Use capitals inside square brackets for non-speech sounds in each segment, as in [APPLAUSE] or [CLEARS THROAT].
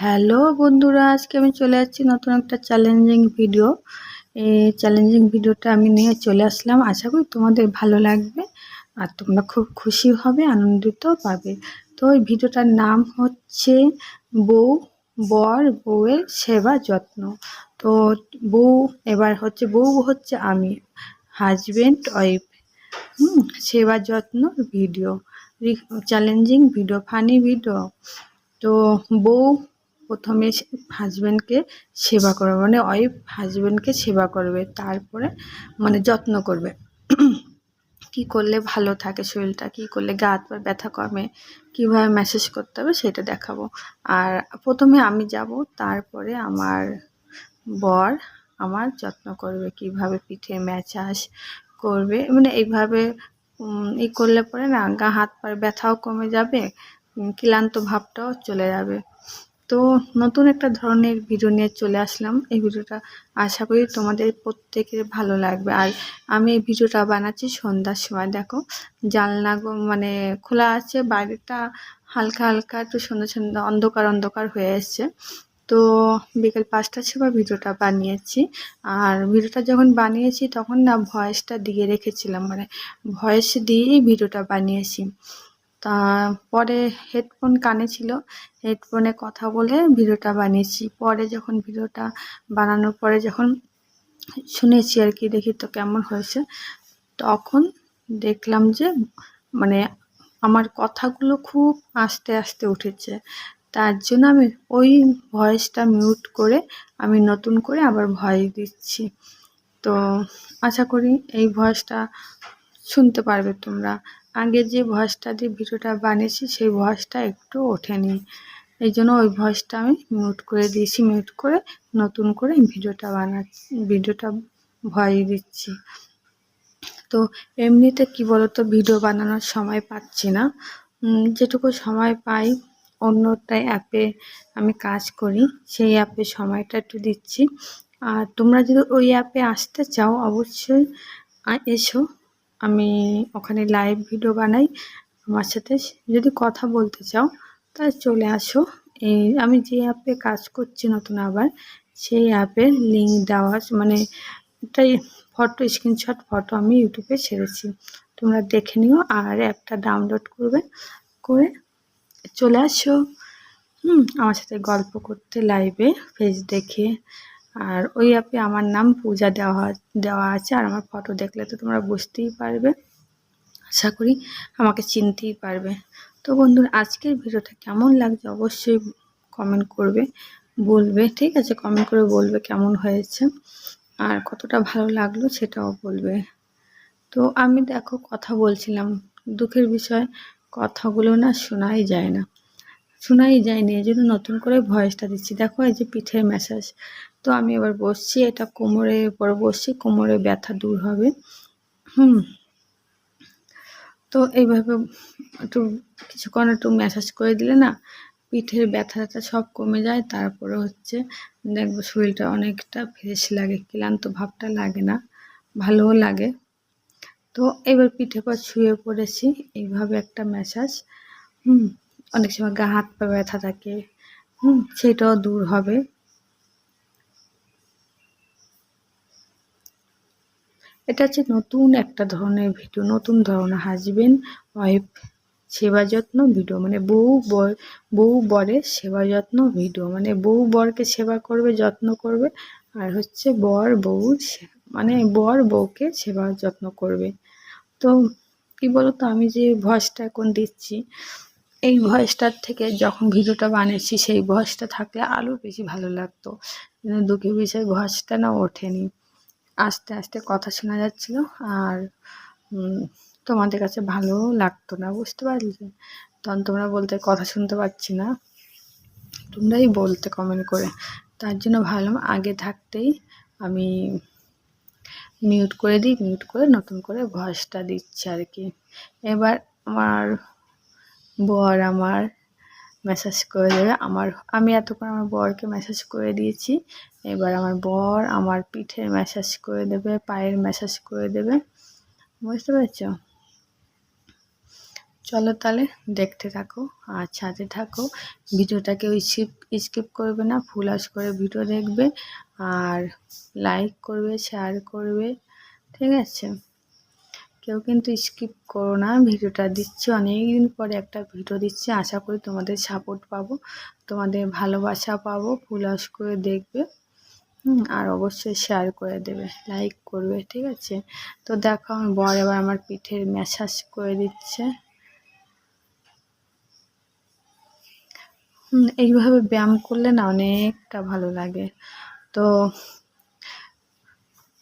Hello বন্ধুরা, আজকে আমি চলে যাচ্ছি নতুন একটা চ্যালেঞ্জিং ভিডিও এই চ্যালেঞ্জিং ভিডিওটা আমি নিয়ে চলে আসলাম। আশা করি তোমাদের ভালো লাগবে আর তোমরা খুব খুশি হবে আনন্দিত পাবে। তো ওই ভিডিওটার নাম হচ্ছে বউ, বর, বউয়ের সেবা যত্ন। তো বউ, এবার হচ্ছে বউ হচ্ছে আমি হাজবেন্ড ওয়াইফ হুম, সেবা যত্ন video challenging video funny video তো বউ প্রথমে হাজব্যান্ডকে সেবা করবে মানে ওয়াইফ হাজব্যান্ডকে সেবা করবে তারপরে মানে যত্ন করবে। [CLEARS THROAT] কি করলে ভালো থাকে শরীরটা কি করলে গা হাত পা ব্যথা কমে কীভাবে ম্যাসেজ করতে হবে সেটা দেখাবো। আর প্রথমে আমি যাব তারপরে আমার বর আমার যত্ন করবে কীভাবে পিঠে ম্যাচাস করবে মানে এইভাবে ই করলে পরে না গা হাত পা ব্যথাও কমে যাবে ক্লান্ত ভাবটাও চলে যাবে। তো নতুন একটা ধরনের ভিডিও নিয়ে চলে আসলাম। এই ভিডিওটা আশা করি তোমাদের প্রত্যেকের ভালো লাগবে। আর আমি এই ভিডিওটা বানাচ্ছি সন্ধ্যার সময়, দেখো। জানলা মানে খোলা আছে, বাইরেটা হালকা হালকা একটু সন্ধ্যা সন্ধ্যা অন্ধকার অন্ধকার হয়ে এসছে। তো বিকেল পাঁচটার সময় ভিডিওটা বানিয়েছি। আর ভিডিওটা যখন বানিয়েছি তখন না ভয়েসটা দিয়ে রেখেছিলাম মানে ভয়েস দিয়েই ভিডিওটা বানিয়েছি। তা পরে হেডফোন কানে ছিল। হেডফোনে কথা বলে ভিডিওটা বানিয়েছি। পরে যখন ভিডিওটা বানানোর পরে যখন শুনেছি আর কি, দেখি তো কেমন হয়েছে, তখন দেখলাম যে মানে আমার কথাগুলো খুব আস্তে আস্তে উঠেছে। তার জন্য আমি ওই ভয়েসটা মিউট করে আমি নতুন করে আবার ভয়েস দিচ্ছি। তো আশা করি এই ভয়েসটা শুনতে পারবে তোমরা। আগে যে ভয়েসটা দিয়ে ভিডিওটা বানিয়েছি, সেই ভয়েসটা একটু ওঠেনি। এই জন্য ওই ভয়েসটা আমি মিউট করে দিয়েছি মিউট করে নতুন করে ভিডিওটা বানাচ্ছি, ভিডিওটা ভয় দিচ্ছি। তো এমনিতে কি বলতো, ভিডিও বানানোর সময় পাচ্ছি না। যেটুকু সময় পাই, অন্যটা অ্যাপে আমি কাজ করি, সেই অ্যাপে সময়টা একটু দিচ্ছি। আর তোমরা যদি ওই অ্যাপে আসতে চাও, অবশ্যই এসো। আমি ওখানে লাইভ ভিডিও বানাই আমার সাথে। যদি কথা বলতে চাও, তাহলে চলে আসো। এই আমি যে অ্যাপে কাজ করছি নতুন আবার, সেই অ্যাপের লিঙ্ক দেওয়া মানে এটাই ফটো স্ক্রিনশট ফটো আমি ইউটিউবে ছেড়েছি। তোমরা দেখে নিও আর অ্যাপটা ডাউনলোড করবে, করে চলে আসো। হুম, আমার সাথে গল্প করতে লাইভে ফেস দেখে। আর ওই অ্যাপে আমার নাম পূজা দেওয়া দেওয়া আছে আর আমার ফটো দেখলে তো তোমরা বুঝতেই পারবে। আশা করি আমাকে চিনতেই পারবে। তো বন্ধুরা, আজকের ভিডিওটা কেমন লাগছে অবশ্যই কমেন্ট করবে, বলবে, ঠিক আছে? কমেন্ট করে বলবে কেমন হয়েছে আর কতটা ভালো লাগল সেটাও বলবে। তো আমি দেখো কথা বলছিলাম, দুঃখের বিষয়, কথাগুলো না শোনাই যায় না। শোনাই যায়নি, এই জন্য নতুন করে ভয়েসটা দিচ্ছি। দেখো এই যে পিঠের ম্যাসাজ তো আমি এবার বসছি, এটা কোমরে পরে বসছি, কোমরে ব্যথা দূর হবে। হুম। তো এইভাবে একটু কিছুক্ষণ একটু ম্যাসাজ করে দিলে না, পিঠের ব্যথাটা সব কমে যায়, তারপরে হচ্ছে দেখব শরীরটা অনেকটা ফ্রেশ লাগে, ক্লান্ত ভাবটা লাগে না, ভালোও লাগে। তো এবার পিঠে পর শুয়ে পড়েছি, এইভাবে একটা ম্যাসাজ হুম, অনেক সময় গা হাত পা ব্যথা থাকে, হুম, সেটাও দূর হবে। এটা হচ্ছে নতুন একটা ধরনের ভিডিও, নতুন ধরনের হাজবেন্ড ওয়াইফ, সেবা যত্ন ভিডিও মানে বউ বর, বউ বরের সেবা যত্ন ভিডিও মানে বউ বরকে সেবা করবে, যত্ন করবে, আর হচ্ছে বর বউ মানে বর বউকে সেবা যত্ন করবে। তো কি বলতো, আমি যে ভয়েসটা এখন দিচ্ছি, এই ভয়েসটার থেকে যখন ভিডিওটা বানিয়েছি সেই ভয়েসটা থাকলে আরও বেশি ভালো লাগতো। দুঃখের বিষয় ভয়েসটা না ওঠেনি। আস্তে আস্তে কথা শোনা যাচ্ছিল আর তোমাদের কাছে ভালোও লাগতো না, বুঝতে পারলে? তখন তোমরা বলতে কথা শুনতে পাচ্ছি না। তোমরাই বলতে কমেন্ট করে। তার জন্য ভাবলাম আগে থাকতেই আমি মিউট করে দিই মিউট করে নতুন করে ভয়েসটা দিচ্ছি আর কি। এবার আমার বর আমার মেসেজ করে দেবে। আমার, আমি এতক্ষণ আমার বরকে মেসেজ করে দিয়েছি। এবার আমার বর আমার পিঠের ম্যাসাজ করে দেবে, পায়ের ম্যাসাজ করে দেবে। বুঝতে পারছ? চলো তাহলে দেখতে থাকো আর ছাদে থাকো। ভিডিওটাকে স্কিপ স্কিপ করবে না ফুল আস করে ভিডিও দেখবে আর লাইক করবে শেয়ার করবে, ঠিক আছে? কেউ কিন্তু স্কিপ করো না। ভিডিওটা দিচ্ছি অনেক দিন পরে একটা ভিডিও দিচ্ছি। আশা করি তোমাদের সাপোর্ট পাবো, তোমাদের ভালোবাসা পাবো, ফুল আস করে দেখবে আর অবশ্যই শেয়ার করে দেবে লাইক করবে, ঠিক আছে? তো দেখো আমি বর এবার আমার পিঠের ম্যাসাজ করে দিচ্ছে। এইভাবে ব্যায়াম করলে না অনেকটা ভালো লাগে। তো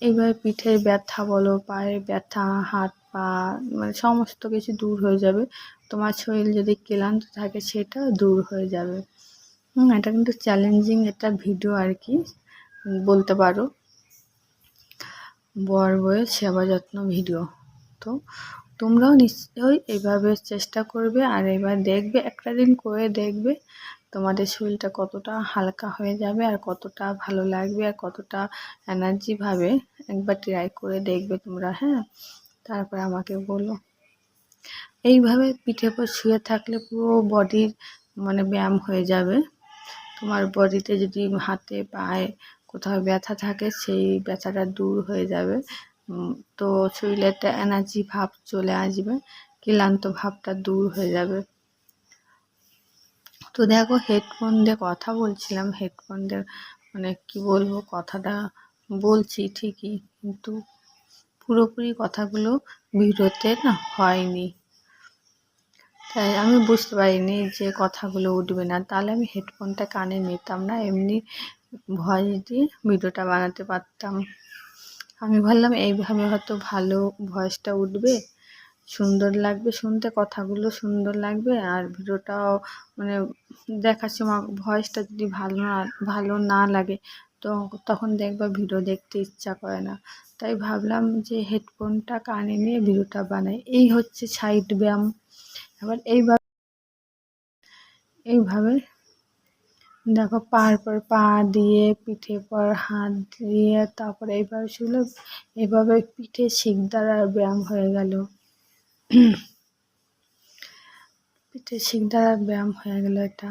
এইভাবে পিঠের ব্যথা বলো, পায়ের ব্যথা, হাত পা মানে সমস্ত কিছু দূর হয়ে যাবে। তোমার শরীর যদি ক্লান্ত থাকে, সেটা দূর হয়ে যাবে। হুম, এটা কিন্তু চ্যালেঞ্জিং একটা ভিডিও আর কি, বলতে পারো। বর বইয়ের সেবা যত্ন ভিডিও তো তোমরাও নিশ্চয়ই এভাবে চেষ্টা করবে, আর এবার দেখবে, একটা দিন করে দেখবে তোমাদের শরীরটা কতটা হালকা হয়ে যাবে আর কতটা ভালো লাগবে আর কতটা এনার্জি ভাবে একবার ট্রাই করে দেখবে তোমরা হ্যাঁ? তারপরে আমাকে বলো। এইভাবে পিঠে পর শুয়ে থাকলে পুরো বডির মানে ব্যায়াম হয়ে যাবে। তোমার বডিতে যদি হাতে, পায়ে কোথাও ব্যথা থাকে, সেই ব্যথাটা দূর হয়ে যাবে। তো শরীরে একটা এনার্জি ভাব চলে আসবে, ক্লান্ত ভাবটা দূর হয়ে যাবে। তো দেখো হেডফোন দিয়ে কথা বলছিলাম হেডফোন দিয়ে মানে কি বলব, কথাটা বলছি ঠিকই, কিন্তু পুরোপুরি কথাগুলো ভিডিওতে না হয়নি। তাই আমি বুঝতে পারিনি যে কথাগুলো উঠবে না। তাহলে আমি হেডফোনটা কানে নিতাম না, এমনি ভয়েস দিয়ে ভিডিওটা বানাতে পারতাম। আমি ভাবলাম এইভাবে হয়তো ভালো ভয়েসটা উঠবে। সুন্দর লাগবে, শুনতে কথাগুলো সুন্দর লাগবে আর ভিডিওটাও মানে দেখার সময় ভয়েসটা যদি ভালো না ভালো না লাগে, তো তখন দেখবা ভিডিও দেখতে ইচ্ছা করে না। তাই ভাবলাম যে হেডফোনটা কানে নিয়ে ভিডিওটা বানাই। এই হচ্ছে সাইড ব্যায়াম। এবার এইভাবে এইভাবে দেখো পার পর পা দিয়ে পিঠে পর হাত দিয়ে, তারপরে এইভাবে শুলে এভাবে পিঠে শিক দ্বারা ব্যায়াম হয়ে গেল। পিঠে শিক ব্যায়াম হয়ে গেল এটা।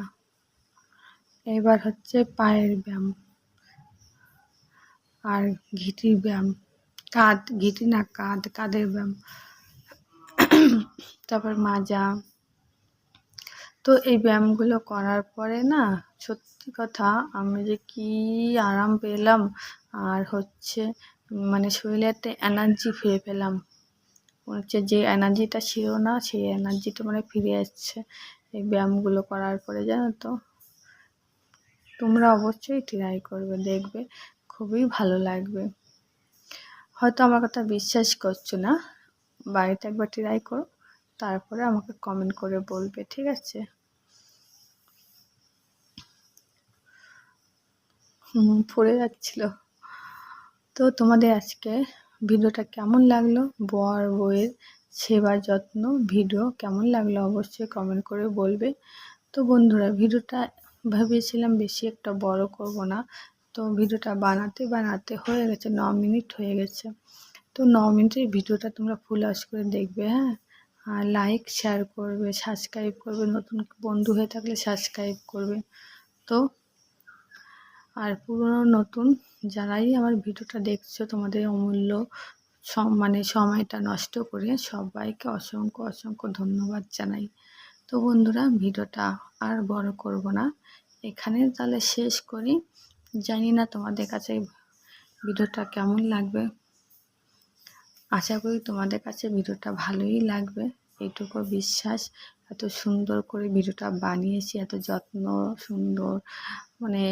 এবার হচ্ছে পায়ের ব্যায়াম আর ঘিটির ব্যায়াম। কাঁধ, ঘিটি না, কাঁধ, কাঁধের ব্যায়াম। তারপর মাজা। তো এই ব্যায়ামগুলো করার পরে না, সত্যি কথা আমি যে কি আরাম পেলাম। আর হচ্ছে মানে শরীরে একটা এনার্জি ফিরে পেলাম। হচ্ছে যে এনার্জিটা ছিল না, সেই এনার্জিটা মানে ফিরে আসছে এই ব্যায়ামগুলো করার পরে, জানো তো? তোমরা অবশ্যই ট্রাই করবে, দেখবে খুবই ভালো লাগবে। হয়তো আমার কথা বিশ্বাস করছ না, বাড়িতে একবার ট্রাই করো, তারপরে আমাকে কমেন্ট করে বলবে, ঠিক আছে? পড়ে যাচ্ছিল। তো তোমাদের আজকে ভিডিওটা কেমন লাগল, বর বইয়ের সেবা যত্ন, ভিডিও কেমন লাগল অবশ্যই কমেন্ট করে বলবে। তো বন্ধুরা, ভিডিওটা ভেবেছিলাম বেশি একটা বড় করব না। তো ভিডিওটা বানাতে বানাতে হয়ে গেছে ন মিনিট হয়ে গেছে। তো ন মিনিটের ভিডিওটা তোমরা ফুল আস করে দেখবে হ্যাঁ? আর লাইক শেয়ার করবে সাবস্ক্রাইব করবে, নতুন বন্ধু হয়ে থাকলে সাবস্ক্রাইব করবে। তো আর পুরনো নতুন যারাই আমার ভিডিওটা দেখছ, তোমাদের অমূল্য মানে সময়টা নষ্ট করে সবাইকে অসংখ্য অসংখ্য ধন্যবাদ জানাই। তো বন্ধুরা, ভিডিওটা আর বড় করব না। এখানে তাহলে শেষ করি। জানি না তোমাদের কাছে ভিডিওটা কেমন লাগবে। আশা করি তোমাদের কাছে ভিডিওটা ভালোই লাগবে। এইটুকু বিশ্বাস, এত সুন্দর করে ভিডিওটা বানিয়েছি, এত যত্ন, সুন্দর মানে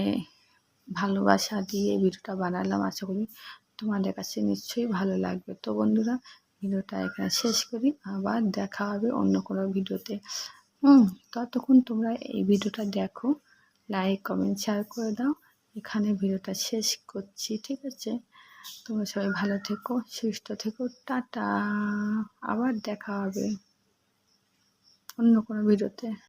ভালোবাসা দিয়ে ভিডিওটা বানালাম, আশা করি তোমাদের কাছে নিশ্চয়ই ভালো লাগবে। তো বন্ধুরা, ভিডিওটা এখানে শেষ করি, আবার দেখা হবে অন্য কোনো ভিডিওতে। হুম, ততক্ষণ তোমরা এই ভিডিওটা দেখো লাইক কমেন্ট শেয়ার করে দাও। এখানে ভিডিওটা শেষ করছি, ঠিক আছে? তোমরা সবাই ভালো থেকো, সুস্থ থেকো, টাটা। আবার দেখা হবে অন্য কোনো ভিডিওতে।